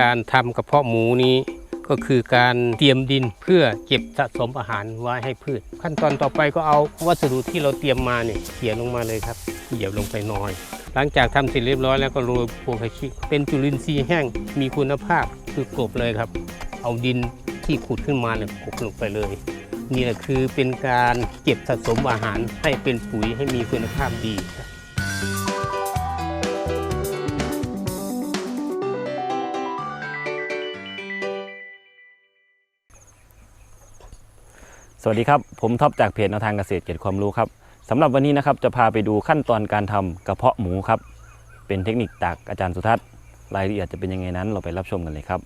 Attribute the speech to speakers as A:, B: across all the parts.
A: การทำกระเพาะหมูนี้ก็คือการเตรียมดินเพื่อเก็บสะสมอาหารไว้ให้พืช ขั้นตอนต่อไปก็เอาวัสดุที่เราเตรียมมาเนี่ยเขี่ยลงมาเลยครับเหยียบลงไปหน่อย หลังจากทำเสร็จเรียบร้อยแล้วก็โรยโพคาชิเป็นจุลินทรีย์แห้งมีคุณภาพคือกลบเลยครับ เอาดินที่ขุดขึ้นมาเนี่ยกลบลงไปเลย นี่แหละคือเป็นการเก็บสะสมอาหารให้เป็นปุ๋ยให้มีคุณภาพดีครับ
B: วัสดีครับ ผมท็อปจากเพจแนวทางเกษตรเกียรติความรู้ครับสำหรับวันนี้นะครับจะพาไปดูขั้นตอนการทำกระเพาะหมูครับ เป็นเทคนิคจากอาจารย์สุทัศน์ รายละเอียดจะเป็นยังไงนั้นเราไปรับชมกันเลยครับ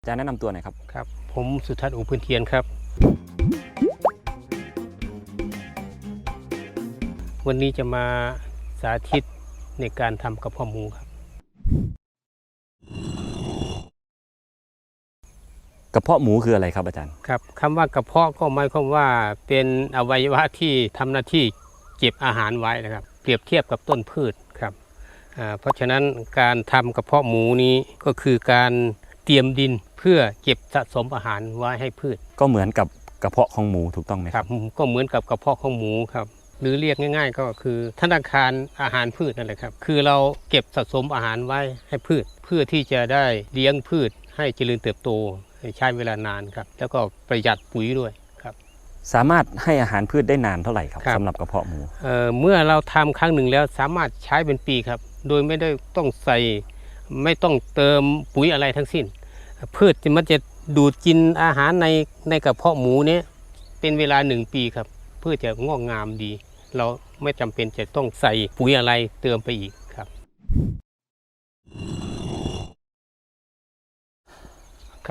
B: อาจารย์แนะนำตัวหน่อยครับ
A: ครับ ผมสุทัศน์อุพื้นเทียนครับ วันนี้จะมาสาธิตในการทำกระเพาะหมูครับ
B: ระเพาะหมูคืออะไรครับอาจารย์
A: ครับคำว่ากระเพาะก็หมายความว่าเป็นอวัยวะที่ทำหน้าที่เก็บอาหารไว้นะครับ เปรียบเทียบกับต้นพืชครับอ่าเพราะฉะนั้นการทำกระเพาะหมูนี้ก็คือการเตรียมดินเพื่อเก็บสะสมอาหารไว้ให้พืช
B: ก็เหมือนกับกระเพาะของหมูถูกต้องไหม
A: ค
B: ค
A: รั
B: รั
A: บบก็เหมือนกับกระเพาะของหมูครับหรือเรียกง่าย ๆ ก็คือธนาคารอาหารพืชนั่นแหละครับ คือเราเก็บสะสมอาหารไว้ให้พืช เพื่อที่จะได้เลี้ยงพืชให้เจริญเติบโต ใช้เวลานานครับ แล้วก็ประหยัดปุ๋ยด้วยครับ
B: สามารถให้อาหารพืชได้นานเท่าไหร่ครับ
A: ครับ
B: สำหรับกระเพาะหมู
A: เอ่อเมื่อเราทำครั้งหนึ่งแล้วสามารถใช้เป็นปีครับ โดยไม่ได้ต้องใส่ ไม่ต้องเติมปุ๋ยอะไรทั้งสิ้น พืชมันจะดูดกินอาหารในในกระเพาะหมูเนี้ยเป็นเวลาหนึ่งปีครับเพื่อจะงอกงามดี เราไม่จำเป็นจะต้องใส่ปุ๋ยอะไรเติมไปอีก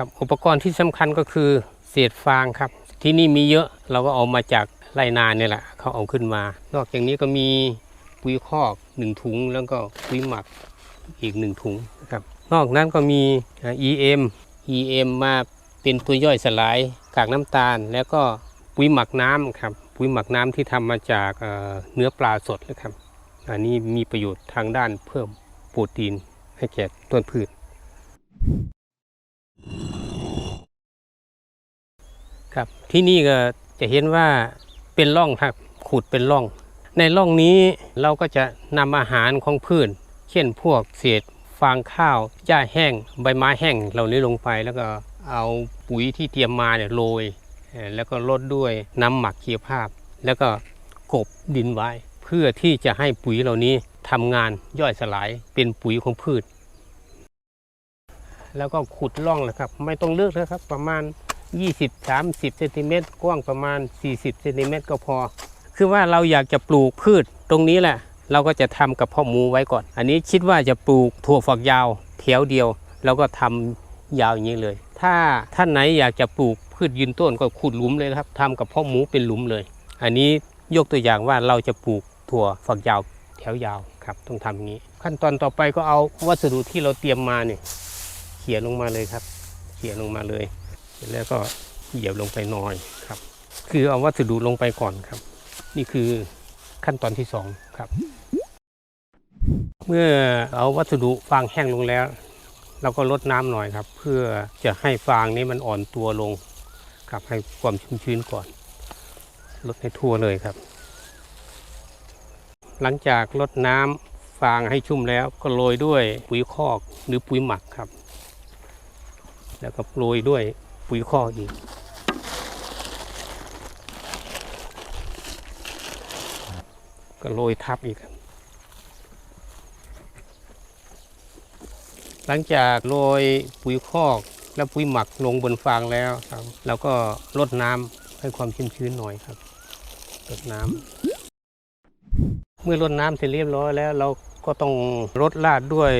A: ครับอุปกรณ์ที่สำคัญก็คือเศษฟางครับ ที่นี่มีเยอะเราก็เอามาจากไรนาเนี่ยแหละเขาเอาขึ้นมา นอกจากนี้ก็มีปุ๋ยคอกหนึ่งถุง แล้วก็ปุ๋ยหมักอีกหนึ่งถุงนะครับนอกนั้นก็มีเอ่อ EM EM มาเป็นตัวย่อยสลายกากน้ำตาล แล้วก็ปุ๋ยหมักน้ำครับปุ๋ยหมักน้ำที่ทำมาจากเนื้อปลาสดนะครับอันนี้มีประโยชน์ทางด้านเพิ่มโปรตีนให้แก่ต้นพืช ครับ ที่นี่ก็จะเห็นว่าเป็นร่องครับขุดเป็นร่อง ในร่องนี้เราก็จะนำอาหารของพืชเช่นพวกเศษฟางข้าวหญ้าแห้ง ใบไม้แห้งเหล่านี้ลงไปแล้วก็เอาปุ๋ยที่เตรียมมาเนี่ยโรยแล้วก็ลดด้วยน้ำหมักชีวภาพ แล้วก็กบดินไว้ เพื่อที่จะให้ปุ๋ยเหล่านี้ทำงานย่อยสลายเป็นปุ๋ยของพืช แล้วก็ขุดร่องเลยครับ ไม่ต้องเลือกนะครับประมาณ 20-30เซนติเมตรกว้างประมาณ 40เซนติเมตรก็พอ คือว่าเราอยากจะปลูกพืชตรงนี้แหละ เราก็จะทำกับพ่อหมูไว้ก่อน อันนี้คิดว่าจะปลูกถั่วฝักยาวแถวเดียวเราก็ทำยาวอย่างนี้เลย ถ้าท่านไหนอยากจะปลูกพืชยืนต้นก็ขุดหลุมเลยครับทำกับพ่อหมูเป็นหลุมเลย อันนี้ยกตัวอย่างว่าเราจะปลูกถั่วฝักยาวแถวยาวครับต้องทำอย่างนี้ ขั้นตอนต่อไปก็เอาวัสดุที่เราเตรียมมาเนี่ยเขี่ยลงมาเลยครับเขี่ยลงมาเลย เสร็จแล้วก็เหยียบลงไปหน่อยครับ คือเอาวัสดุลงไปก่อนครับ นี่คือขั้นตอนที่สองครับ เมื่อเอาวัสดุฟางแห้งลงแล้ว เราก็ลดน้ำหน่อยครับ เพื่อจะให้ฟางนี้มันอ่อนตัวลงครับให้ความชุ่มชื้นก่อน ลดให้ทั่วเลยครับ หลังจากลดน้ำฟางให้ชุ่มแล้วก็โรยด้วยปุ๋ยคอกหรือปุ๋ยหมักครับ แล้วก็โรยด้วย ปุ๋ยคอกอีกก็โรยทับอีกครับหลังจากโรยปุ๋ยคอกและปุ๋ยหมักลงบนฟางแล้วครับเราก็รดน้ำให้ความชื้นหน่อยครับรดน้ำเมื่อรดน้ำเสร็จเรียบร้อยแล้วเราก็ต้องรดราดด้วย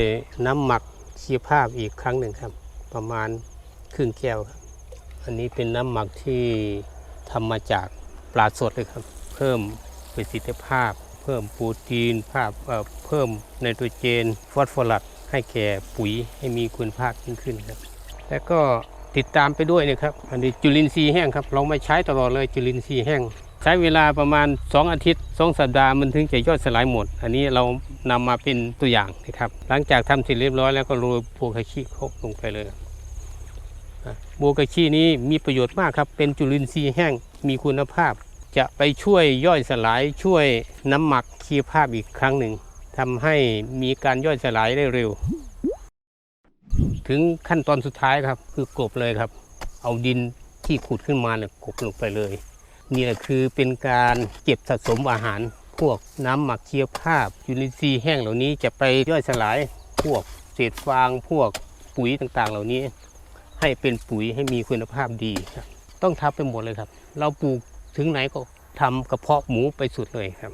A: น้ำหมักชีภาพอีกครั้งหนึ่งครับ ประมาณครึ่งแก้วครับ อันนี้เป็นน้ำหมักที่ทำมาจากปลาสดเลยครับ เพิ่มประสิทธิภาพ เพิ่มโปรตีนภาพเเพิ่มไนโตรเจน ฟอสฟอรัสให้แก่ปุ๋ยให้มีคุณภาพยิ่งขึ้นครับ แล้วก็ติดตามไปด้วยนะครับ อันนี้จุลินทรีย์แห้งครับ เราไม่ใช้ตลอดเลยจุลินทรีย์แห้ง ใช้เวลาประมาณ 2 อาทิตย์ 2 สัปดาห์มันถึงจะย่อยสลายหมด อันนี้เรานำมาเป็นตัวอย่างนะครับ หลังจากทำเสร็จเรียบร้อยแล้วก็โรยโบวกาชิโคกลงไปเลย โบวกาชินี้มีประโยชน์มากครับ เป็นจุลินทรีย์แห้งมีคุณภาพ จะไปช่วยย่อยสลายช่วยน้ำหมักคีภาพอีกครั้งหนึ่งทำให้มีการย่อยสลายได้เร็ว ถึงขั้นตอนสุดท้ายครับ คือกลบเลยครับ เอาดินที่ขุดขึ้นมาเนี่ยกบลงไปเลย นี่แหละคือเป็นการเก็บสะสมอาหาร พวกน้ำหมักเชียภาพจุลินทรีย์แห้งเหล่านี้จะไปย่อยสลายพวกเศษฟางพวกปุ๋ยต่างๆ เหล่านี้ ให้เป็นปุ๋ยให้มีคุณภาพดีครับ ต้องทำไปหมดเลยครับ เราปลูกถึงไหนก็ทำกระเพาะหมูไปสุดเลยครับ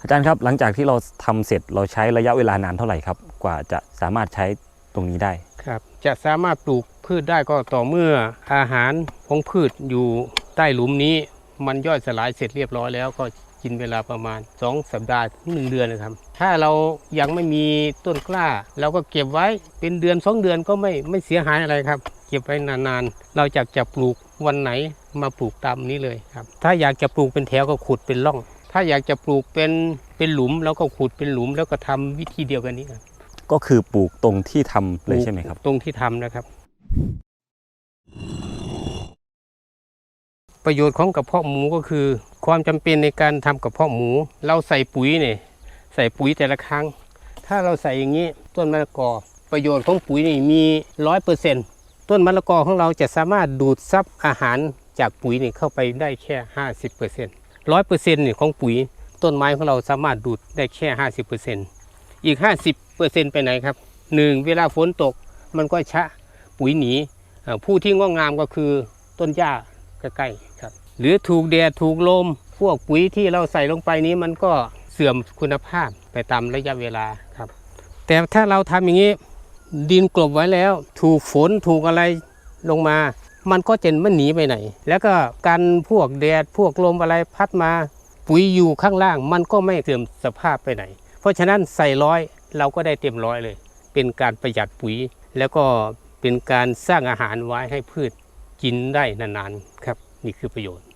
B: อาจารย์ครับหลังจากที่เราทำเสร็จเราใช้ระยะเวลานานเท่าไหร่ครับ กว่าจะสามารถใช้ตรงนี้ได้
A: ครับ จะสามารถปลูกพืชได้ก็ต่อเมื่ออาหารของพืชอยู่ใต้หลุมนี้ มันย่อยสลายเสร็จเรียบร้อยแล้วก็ กินเวลาประมาณ 2 สัปดาห์ถึงหนึ่งเดือนนะครับ ถ้าเรายังไม่มีต้นกล้า เราก็เก็บไว้เป็นเดือน 2 เดือนก็ไม่ไม่เสียหายอะไรครับ เก็บไว้นานๆ เราอยากจะปลูกวันไหนมาปลูกตามนี้เลยครับ ถ้าอยากจะปลูกเป็นแถวก็ขุดเป็นร่อง ถ้าอยากจะปลูกเป็นเป็นหลุมแล้วก็ขุดเป็นหลุมแล้วก็ทำวิธีเดียวกันนี้ครับ
B: ก็คือปลูกตรงที่ทำเลยใช่ไหมครับ
A: ตรงที่ทำนะครับ ประโยชน์ของกระเพาะหมูก็คือ ความจำเป็นในการทำกระเพาะหมู เราใส่ปุ๋ยเนี่ยใส่ปุ๋ยแต่ละครั้ง ถ้าเราใส่อย่างนี้ต้นมะละกอ ประโยชน์ของปุ๋ยนี่มีร้อยเปอร์เซ็นต์ต้นมะละกอของเราจะสามารถดูดซับอาหารจากปุ๋ยนี่เข้าไปได้แค่ห้าสิบเปอร์เซ็นต์ร้อยเปอร์เซ็นต์นี่ของปุ๋ยต้นไม้ของเราสามารถดูดได้แค่ห้าสิบเปอร์เซ็นต์อีกห้าสิบเปอร์เซ็นต์ไปไหนครับหนึ่งเวลาฝนตกมันก็ชะปุ๋ยหนีผู้ที่งอกงามก็คือต้นหญ้า ใกล้ๆครับ หรือถูกแดดถูกลม พวกปุ๋ยที่เราใส่ลงไปนี้มันก็เสื่อมคุณภาพไปตามระยะเวลาครับ แต่ถ้าเราทำอย่างนี้ดินกลบไว้แล้ว ถูกฝนถูกอะไรลงมา มันก็จะไม่หนีไปไหน แล้วก็กันพวกแดดพวกลมอะไรพัดมาปุ๋ยอยู่ข้างล่าง มันก็ไม่เสื่อมสภาพไปไหน เพราะฉะนั้นใส่ร้อยเราก็ได้เต็มร้อยเลย เป็นการประหยัดปุ๋ย แล้วก็เป็นการสร้างอาหารไว้ให้พืช กินได้นานๆครับ นี่คือประโยชน์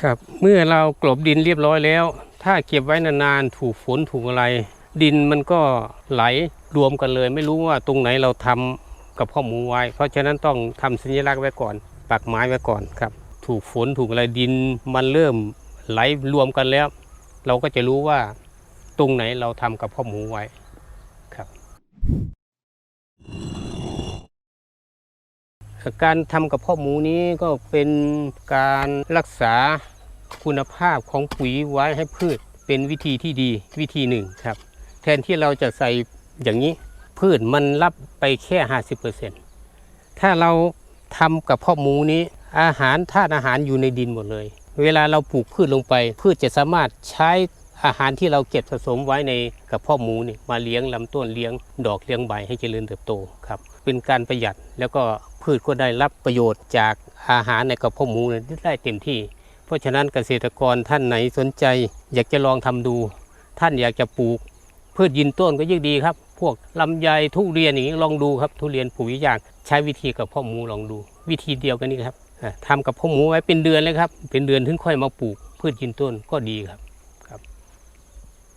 A: ครับเมื่อเรากลบดินเรียบร้อยแล้ว ถ้าเก็บไว้นานๆถูกฝนถูกอะไร ดินมันก็ไหลรวมกันเลย ไม่รู้ว่าตรงไหนเราทำกับข้อหมูไว้ เพราะฉะนั้นต้องทำสัญลักษณ์ไว้ก่อน ปักไม้ไว้ก่อนครับ ถูกฝนถูกอะไรดินมันเริ่มไหลรวมกันแล้ว เราก็จะรู้ว่าตรงไหนเราทำกับข้อหมูไว้ครับ การทำกับพ่อหมูนี้ก็เป็นการรักษาคุณภาพของปุ๋ยไว้ให้พืชเป็นวิธีที่ดีวิธีหนึ่งครับ แทนที่เราจะใส่อย่างนี้พืชมันรับไปแค่ 50%ถ้าเราทำกับพ่อหมูนี้อาหารธาตุอาหารอยู่ในดินหมดเลย เวลาเราปลูกพืชลงไป พืชจะสามารถใช้อาหารที่เราเก็บสะสมไว้ในกับพ่อหมูนี่มาเลี้ยงลำต้นเลี้ยงดอกเลี้ยงใบให้เจริญเติบโตครับ เป็นการประหยัดแล้วก็ พืชก็ได้รับประโยชน์จากอาหารในกระเพาะหมูนี่ได้เต็มที่ เพราะฉะนั้นเกษตรกรท่านไหนสนใจ อยากจะลองทำดู ท่านอยากจะปลูก พืชยืนต้นก็ยิ่งดีครับ พวกลำไยทุเรียนอย่างนี้ลองดูครับ ทุเรียนปลูกยากใช้วิธีกับพ่อหมูลองดู วิธีเดียวกันนี่ครับอ่าทำกับพ่อหมูไว้เป็นเดือนเลยครับ เป็นเดือนถึงค่อยมาปลูก พืชยืนต้นก็ดีครับ